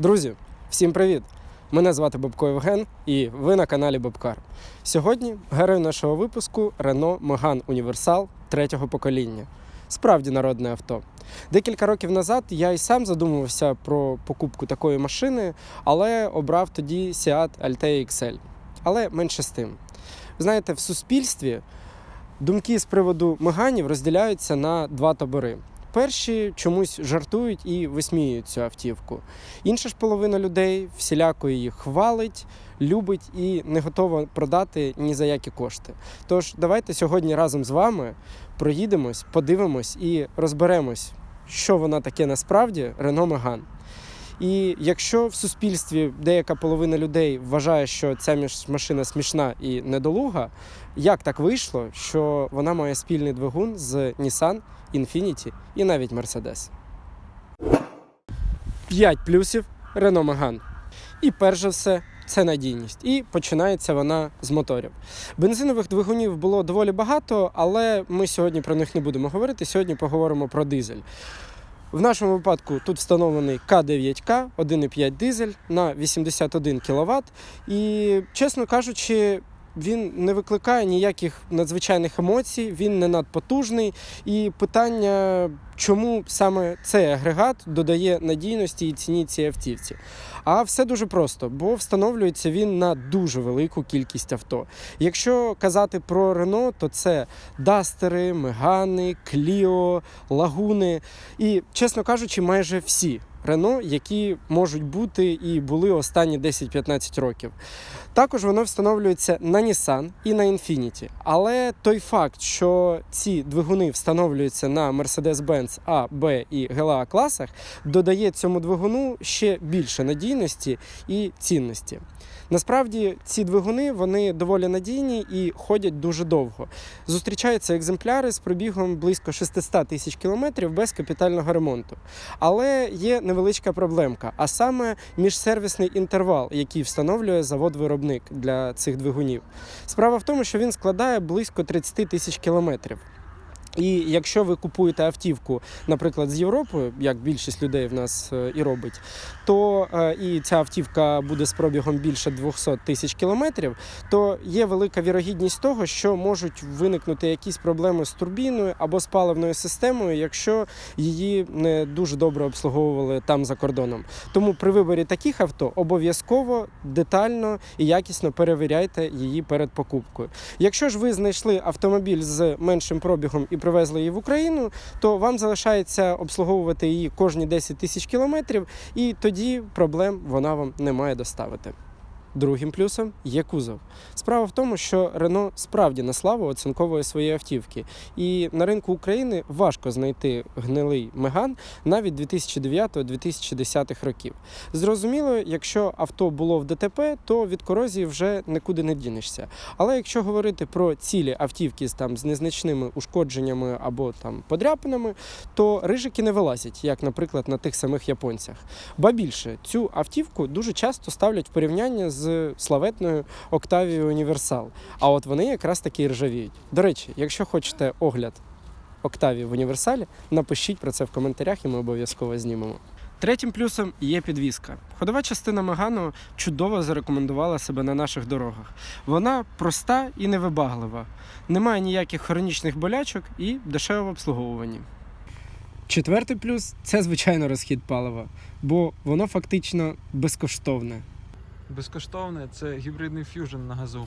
Друзі, всім привіт! Мене звати Бобко Євген і ви на каналі Бобкар. Сьогодні герой нашого випуску Renault Megane Універсал третього покоління. Справді народне авто. Декілька років назад я і сам задумувався про покупку такої машини, але обрав тоді Seat Altea XL. Але менше з тим. Знаєте, в суспільстві думки з приводу Меганів розділяються на два табори. Перші чомусь жартують і висміюють цю автівку. Інша ж половина людей всіляко її хвалить, любить і не готова продати ні за які кошти. Тож давайте сьогодні разом з вами проїдемось, подивимось і розберемось, що вона таке насправді Рено Меган. І якщо в суспільстві деяка половина людей вважає, що ця машина смішна і недолуга, як так вийшло, що вона має спільний двигун з Nissan, Infiniti і навіть Mercedes? 5 плюсів Renault Megane. І перш за все, це надійність. І починається вона з моторів. Бензинових двигунів було доволі багато, але ми сьогодні про них не будемо говорити. Сьогодні поговоримо про дизель. В нашому випадку тут встановлений К9К, 1,5 дизель на 81 кВт. І, чесно кажучи, він не викликає ніяких надзвичайних емоцій, він не надпотужний. І питання, чому саме цей агрегат додає надійності і ціні цій автівці. А все дуже просто, бо встановлюється він на дуже велику кількість авто. Якщо казати про Рено, то це Дастери, Мегани, Кліо, Лагуни і, чесно кажучи, майже всі Рено, які можуть бути і були останні 10-15 років. Також воно встановлюється на Nissan і на Infiniti. Але той факт, що ці двигуни встановлюються на Mercedes-Benz A, B і GLA класах, додає цьому двигуну ще більше надійності і цінності. Насправді ці двигуни вони доволі надійні і ходять дуже довго. Зустрічаються екземпляри з пробігом близько 600 тисяч кілометрів без капітального ремонту. Але є невеличка проблемка, а саме міжсервісний інтервал, який встановлює завод-виробник для цих двигунів. Справа в тому, що він складає близько 30 тисяч кілометрів. І якщо ви купуєте автівку, наприклад, з Європи, як більшість людей в нас е, і робить, то е, і ця автівка буде з пробігом більше 200 тисяч кілометрів, то є велика вірогідність того, що можуть виникнути якісь проблеми з турбіною або з паливною системою, якщо її не дуже добре обслуговували там за кордоном. Тому при виборі таких авто обов'язково детально і якісно перевіряйте її перед покупкою. Якщо ж ви знайшли автомобіль з меншим пробігом і привезли її в Україну, то вам залишається обслуговувати її кожні 10 тисяч кілометрів, і тоді проблем вона вам не має доставити. Другим плюсом є кузов. Справа в тому, що Рено справді на славу оцинковує свої автівки, і на ринку України важко знайти гнилий меган навіть 2009-2010 років. Зрозуміло, якщо авто було в ДТП, то від корозії вже нікуди не дінешся. Але якщо говорити про цілі автівки з там з незначними ушкодженнями або там подряпинами, то рижики не вилазять, як, наприклад, на тих самих японцях. Ба більше цю автівку дуже часто ставлять в порівняння з славетною Октавією Універсал. А от вони якраз таки ржавіють. До речі, якщо хочете огляд Октавії в універсалі, напишіть про це в коментарях, і ми обов'язково знімемо. Третім плюсом є підвізка. Ходова частина Магану чудово зарекомендувала себе на наших дорогах. Вона проста і невибаглива, немає ніяких хронічних болячок і дешево в обслуговуванні. Четвертий плюс це звичайно розхід палива, бо воно фактично безкоштовне. Безкоштовне це гібридний ф'южн на газу.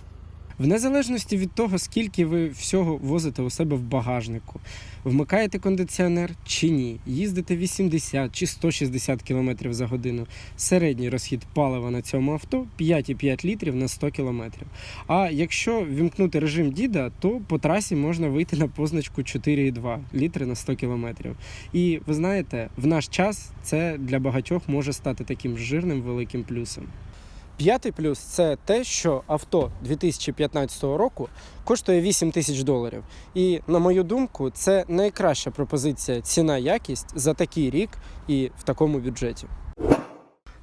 В незалежності від того, скільки ви всього возите у себе в багажнику, вмикаєте кондиціонер чи ні, їздите 80 чи 160 км за годину. Середній розхід палива на цьому авто 5,5 літрів на 100 км. А якщо вімкнути режим діда, то по трасі можна вийти на позначку 4,2 літри на 100 км. І ви знаєте, в наш час це для багатьох може стати таким жирним великим плюсом. П'ятий плюс це те, що авто 2015 року коштує 8 тисяч доларів. І на мою думку, це найкраща пропозиція ціна-якість за такий рік і в такому бюджеті.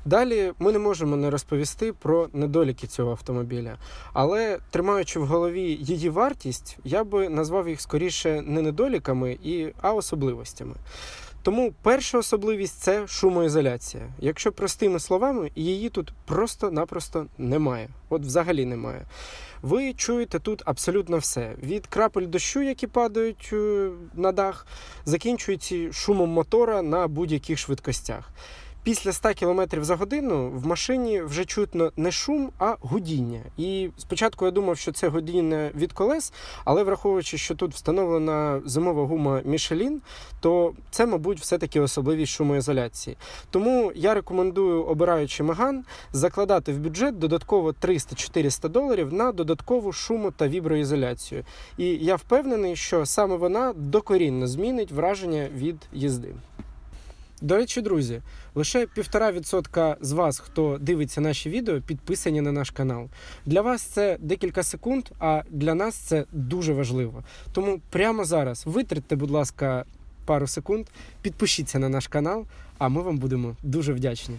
Далі ми не можемо не розповісти про недоліки цього автомобіля, але тримаючи в голові її вартість, я би назвав їх скоріше не недоліками, і, а особливостями. Тому перша особливість це шумоізоляція. Якщо простими словами, її тут просто-напросто немає. От взагалі немає. Ви чуєте тут абсолютно все: від крапель дощу, які падають е, на дах, закінчується шумом мотора на будь-яких швидкостях. Після 100 км за годину в машині вже чутно не шум, а гудіння. І спочатку я думав, що це гудіння від колес, але враховуючи, що тут встановлена зимова гума Michelin, то це, мабуть, все-таки особливість шумоізоляції. Тому я рекомендую, обираючи Меган, закладати в бюджет додатково 300-400 доларів на додаткову шуму та віброізоляцію. І я впевнений, що саме вона докорінно змінить враження від їзди. До речі, друзі, лише півтора відсотка з вас, хто дивиться наші відео, підписані на наш канал. Для вас це декілька секунд, а для нас це дуже важливо. Тому прямо зараз витратьте, будь ласка, пару секунд, підпишіться на наш канал, а ми вам будемо дуже вдячні.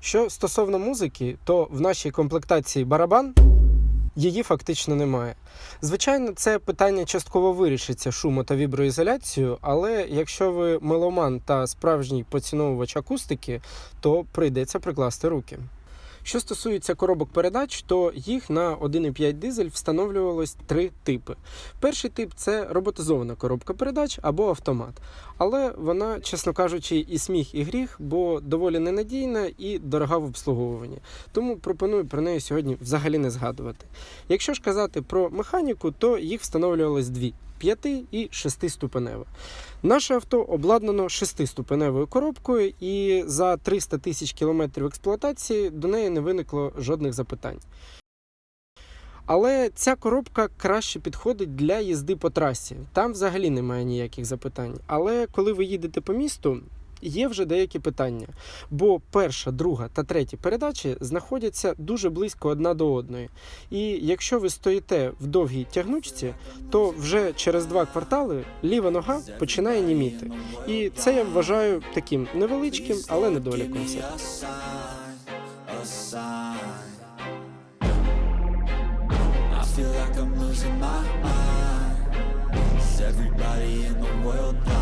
Що стосовно музики, то в нашій комплектації барабан її фактично немає. Звичайно, це питання частково вирішиться шумо та віброізоляцією, але якщо ви меломан та справжній поціновувач акустики, то прийдеться прикласти руки. Що стосується коробок передач, то їх на 1,5 дизель встановлювалось три типи. Перший тип це роботизована коробка передач або автомат. Але вона, чесно кажучи, і сміх, і гріх, бо доволі ненадійна і дорога в обслуговуванні. Тому пропоную про неї сьогодні взагалі не згадувати. Якщо ж казати про механіку, то їх встановлювалось дві. 5 і 6 ступенева. Наше авто обладнано 6-ступеневою коробкою, і за 300 тисяч кілометрів експлуатації до неї не виникло жодних запитань. Але ця коробка краще підходить для їзди по трасі. Там взагалі немає ніяких запитань. Але коли ви їдете по місту, є вже деякі питання. Бо перша, друга та третя передачі знаходяться дуже близько одна до одної. І якщо ви стоїте в довгій тягнучці, то вже через два квартали ліва нога починає німіти. І це я вважаю таким невеличким, але недоліком. everybody in the world blind?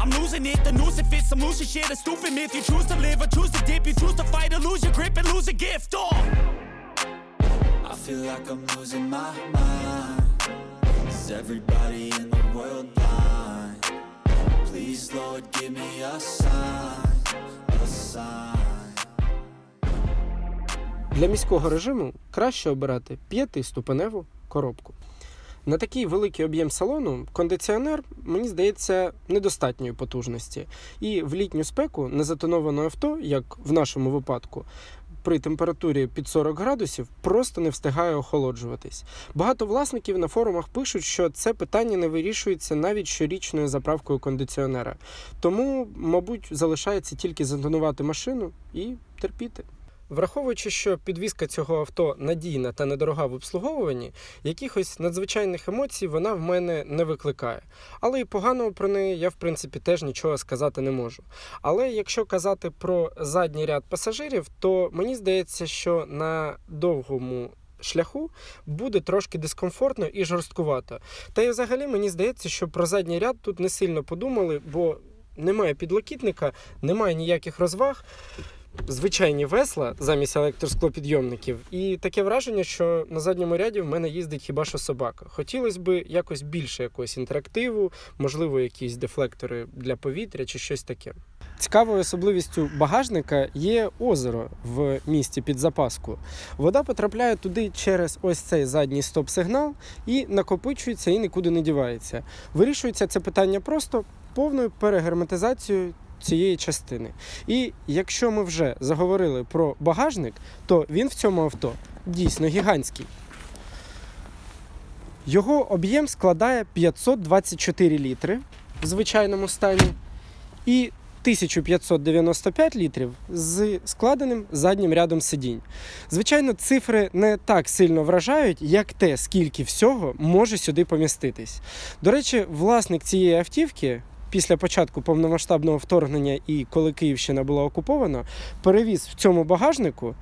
I'm losing it, the noose it fits, some losing shit, a stupid myth. You choose to live or choose to dip, you choose to fight or lose your grip and lose a gift. Oh. I feel like I'm losing my mind. Is everybody in the world blind? Please, Lord, give me a sign, a sign. Для міського режиму краще обирати п'ятиступеневу коробку. На такий великий об'єм салону кондиціонер, мені здається, недостатньої потужності. І в літню спеку незатоноване авто, як в нашому випадку, при температурі під 40 градусів просто не встигає охолоджуватись. Багато власників на форумах пишуть, що це питання не вирішується навіть щорічною заправкою кондиціонера. Тому, мабуть, залишається тільки затонувати машину і терпіти. Враховуючи, що підвізка цього авто надійна та недорога в обслуговуванні, якихось надзвичайних емоцій вона в мене не викликає. Але і поганого про неї я, в принципі, теж нічого сказати не можу. Але якщо казати про задній ряд пасажирів, то мені здається, що на довгому шляху буде трошки дискомфортно і жорсткувато. Та й взагалі мені здається, що про задній ряд тут не сильно подумали, бо немає підлокітника, немає ніяких розваг звичайні весла замість електросклопідйомників. І таке враження, що на задньому ряді в мене їздить хіба що собака. Хотілося б якось більше якогось інтерактиву, можливо, якісь дефлектори для повітря чи щось таке. Цікавою особливістю багажника є озеро в місті під запаску. Вода потрапляє туди через ось цей задній стоп-сигнал і накопичується і нікуди не дівається. Вирішується це питання просто повною перегерметизацією цієї частини. І якщо ми вже заговорили про багажник, то він в цьому авто дійсно гігантський. Його об'єм складає 524 літри в звичайному стані і 1595 літрів з складеним заднім рядом сидінь. Звичайно, цифри не так сильно вражають, як те, скільки всього може сюди поміститись. До речі, власник цієї автівки. Після початку повномасштабного вторгнення і коли Київщина була окупована, перевіз в цьому багажнику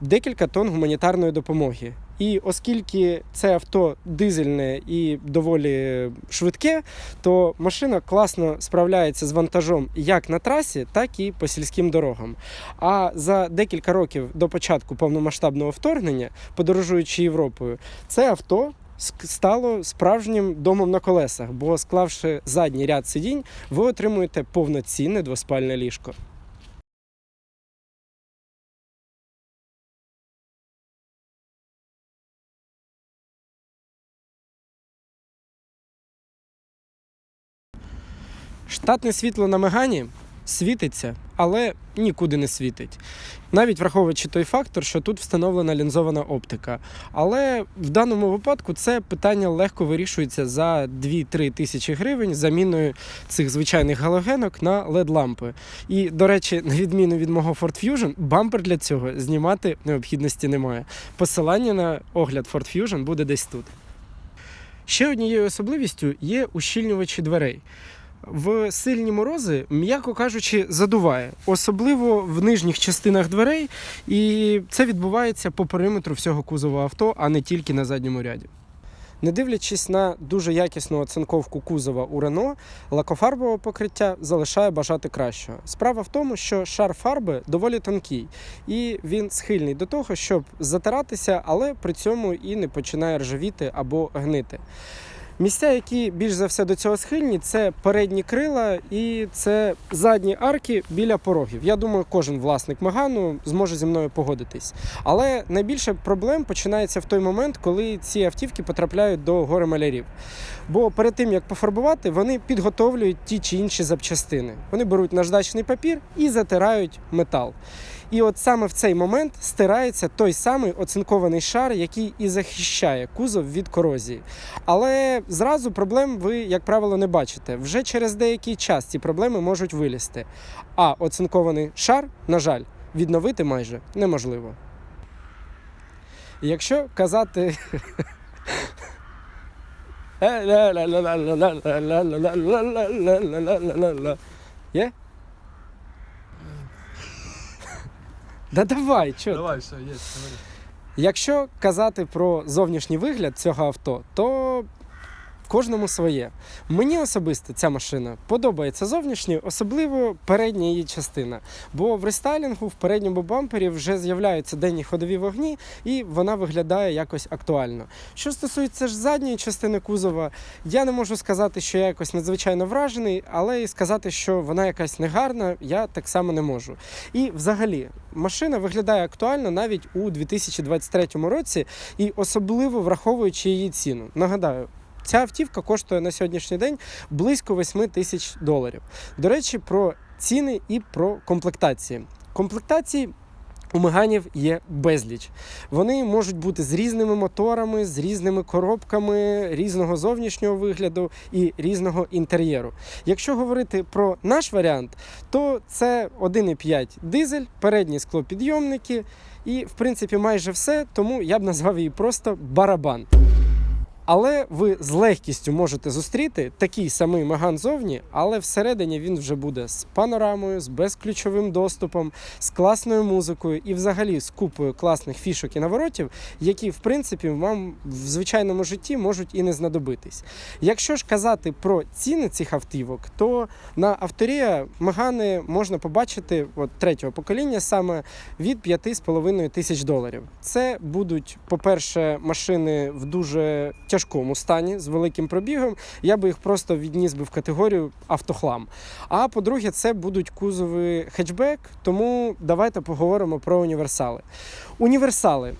декілька тонн гуманітарної допомоги. І оскільки це авто дизельне і доволі швидке, то машина класно справляється з вантажом як на трасі, так і по сільським дорогам. А за декілька років до початку повномасштабного вторгнення, подорожуючи Європою, це авто стало справжнім домом на колесах, бо склавши задній ряд сидінь, ви отримуєте повноцінне двоспальне ліжко. Штатне світло на Мегані світиться, але нікуди не світить. Навіть враховуючи той фактор, що тут встановлена лінзована оптика. Але в даному випадку це питання легко вирішується за 2-3 тисячі гривень заміною цих звичайних галогенок на LED-лампи. І, до речі, на відміну від мого Ford Fusion, бампер для цього знімати необхідності немає. Посилання на огляд Ford Fusion буде десь тут. Ще однією особливістю є ущільнювачі дверей. В сильні морози, м'яко кажучи, задуває, особливо в нижніх частинах дверей, і це відбувається по периметру всього кузова авто, а не тільки на задньому ряді. Не дивлячись на дуже якісну оцинковку кузова у Рено, лакофарбове покриття залишає бажати кращого. Справа в тому, що шар фарби доволі тонкий, і він схильний до того, щоб затиратися, але при цьому і не починає ржавіти або гнити. Місця, які більш за все до цього схильні, це передні крила і це задні арки біля порогів. Я думаю, кожен власник Магану зможе зі мною погодитись. Але найбільше проблем починається в той момент, коли ці автівки потрапляють до гори малярів. Бо перед тим як пофарбувати, вони підготовлюють ті чи інші запчастини. Вони беруть наждачний папір і затирають метал. І от саме в цей момент стирається той самий оцинкований шар, який і захищає кузов від корозії. Але зразу проблем ви, як правило, не бачите. Вже через деякий час ці проблеми можуть вилізти. А оцинкований шар, на жаль, відновити майже неможливо. Якщо казати. Є? Да давай, чо? Давай, все, є. Якщо казати про зовнішній вигляд цього авто, то кожному своє. Мені особисто ця машина подобається зовнішньо, особливо передня її частина. Бо в рестайлінгу в передньому бампері вже з'являються денні ходові вогні, і вона виглядає якось актуально. Що стосується ж задньої частини кузова, я не можу сказати, що я якось надзвичайно вражений, але і сказати, що вона якась негарна, я так само не можу. І взагалі, машина виглядає актуально навіть у 2023 році, і особливо враховуючи її ціну. Нагадаю. Ця автівка коштує на сьогоднішній день близько 8 тисяч доларів. До речі, про ціни і про комплектації. Комплектації у Меганів є безліч. Вони можуть бути з різними моторами, з різними коробками, різного зовнішнього вигляду і різного інтер'єру. Якщо говорити про наш варіант, то це 1,5 дизель, передні склопідйомники і, в принципі, майже все, тому я б назвав її просто барабан. Але ви з легкістю можете зустріти такий самий Маган зовні, але всередині він вже буде з панорамою, з безключовим доступом, з класною музикою і взагалі з купою класних фішок і наворотів, які, в принципі, вам в звичайному житті можуть і не знадобитись. Якщо ж казати про ціни цих автівок, то на авторія Магани можна побачити от третього покоління саме від 5,5 тисяч доларів. Це будуть, по-перше, машини в дуже тяжкому стані з великим пробігом. Я би їх просто відніс би в категорію автохлам. А по-друге, це будуть кузови хетчбек, тому давайте поговоримо про універсали. Універсали.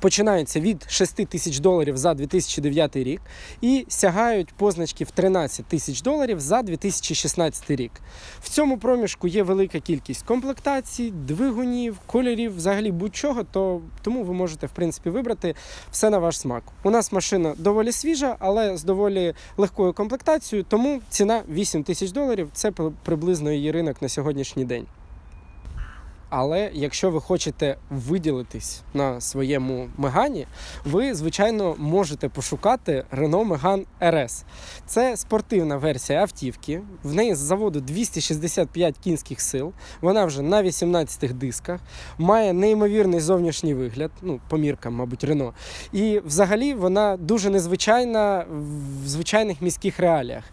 Починаються від 6 тисяч доларів за 2009 рік і сягають позначки в 13 тисяч доларів за 2016 рік. В цьому проміжку є велика кількість комплектацій, двигунів, кольорів, взагалі будь-чого, то тому ви можете в принципі вибрати все на ваш смак. У нас машина доволі свіжа, але з доволі легкою комплектацією, тому ціна 8 тисяч доларів це при- приблизно її ринок на сьогоднішній день. Але якщо ви хочете виділитись на своєму Мегані, ви, звичайно, можете пошукати Renault Megane RS. Це спортивна версія автівки. В неї з заводу 265 кінських сил. Вона вже на 18 дисках, має неймовірний зовнішній вигляд, ну, по міркам, мабуть, Renault. І взагалі вона дуже незвичайна в звичайних міських реаліях.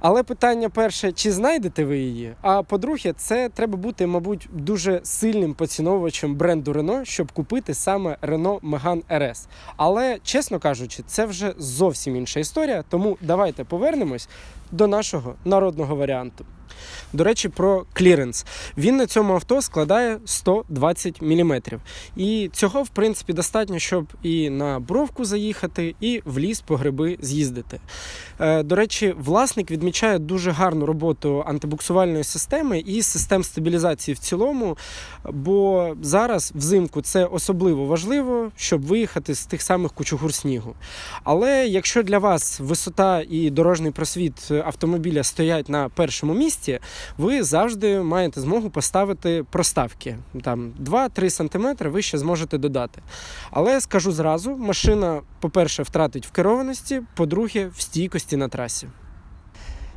Але питання перше, чи знайдете ви її? А по-друге, це треба бути, мабуть, дуже сильним поціновувачем бренду Renault, щоб купити саме Renault Megane RS. Але, чесно кажучи, це вже зовсім інша історія, тому давайте повернемось до нашого народного варіанту. До речі, про кліренс. Він на цьому авто складає 120 мм. І цього, в принципі, достатньо, щоб і на бровку заїхати, і в ліс по гриби з'їздити. Е, До речі, власник відмічає дуже гарну роботу антибуксувальної системи і систем стабілізації в цілому. Бо зараз взимку це особливо важливо, щоб виїхати з тих самих кучугур снігу. Але якщо для вас висота і дорожній просвіт автомобіля стоять на першому місці, ви завжди маєте змогу поставити проставки. Там 2-3 см ви ще зможете додати. Але скажу зразу, машина, по-перше, втратить в керованості, по-друге, в стійкості на трасі.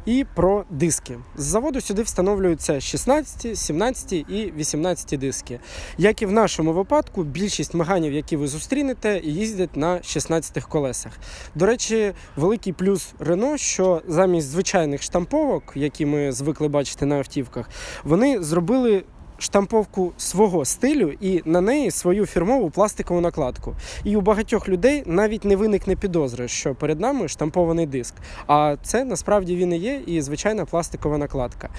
І про диски. З заводу сюди встановлюються 16, 17 і 18 диски. Як і в нашому випадку, більшість меганів, які ви зустрінете, їздять на 16 колесах. До речі, великий плюс Рено, що замість звичайних штамповок, які ми звикли бачити на автівках, вони зробили штамповку свого стилю і на неї свою фірмову пластикову накладку. І у багатьох людей навіть не виникне підозри, що перед нами штампований диск. А це насправді він і є, і звичайна пластикова накладка.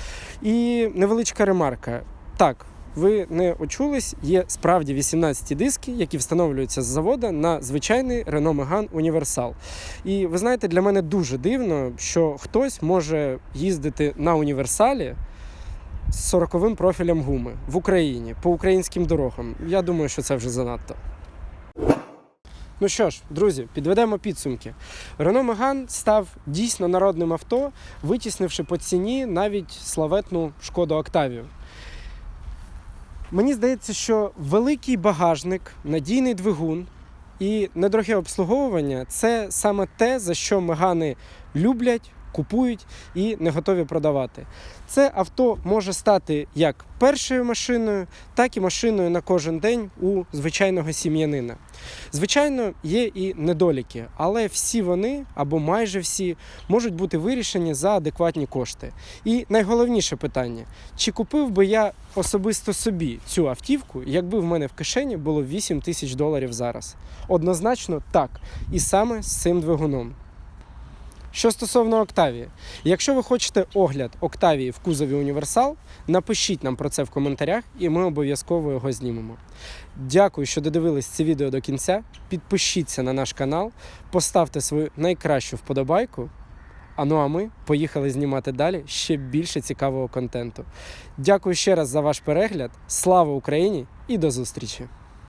І невеличка ремарка. Так. Ви не очулись, є справді 18 диски, які встановлюються з завода на звичайний Renault Megane Universal. І ви знаєте, для мене дуже дивно, що хтось може їздити на універсалі з 40-вим профілем гуми в Україні по українським дорогам. Я думаю, що це вже занадто. Ну що ж, друзі, підведемо підсумки. Renault Megane став дійсно народним авто, витіснивши по ціні навіть славетну шкоду Октавію. Мені здається, що великий багажник, надійний двигун і недороге обслуговування це саме те, за що мегани люблять, купують і не готові продавати. Це авто може стати як першою машиною, так і машиною на кожен день у звичайного сім'янина. Звичайно, є і недоліки, але всі вони або майже всі можуть бути вирішені за адекватні кошти. І найголовніше питання: чи купив би я особисто собі цю автівку, якби в мене в кишені було 8 тисяч доларів зараз? Однозначно так, і саме з цим двигуном. Що стосовно Октавії, якщо ви хочете огляд Октавії в кузові Універсал, напишіть нам про це в коментарях, і ми обов'язково його знімемо. Дякую, що додивились це відео до кінця. Підпишіться на наш канал, поставте свою найкращу вподобайку. А ну а ми поїхали знімати далі ще більше цікавого контенту. Дякую ще раз за ваш перегляд. Слава Україні і до зустрічі!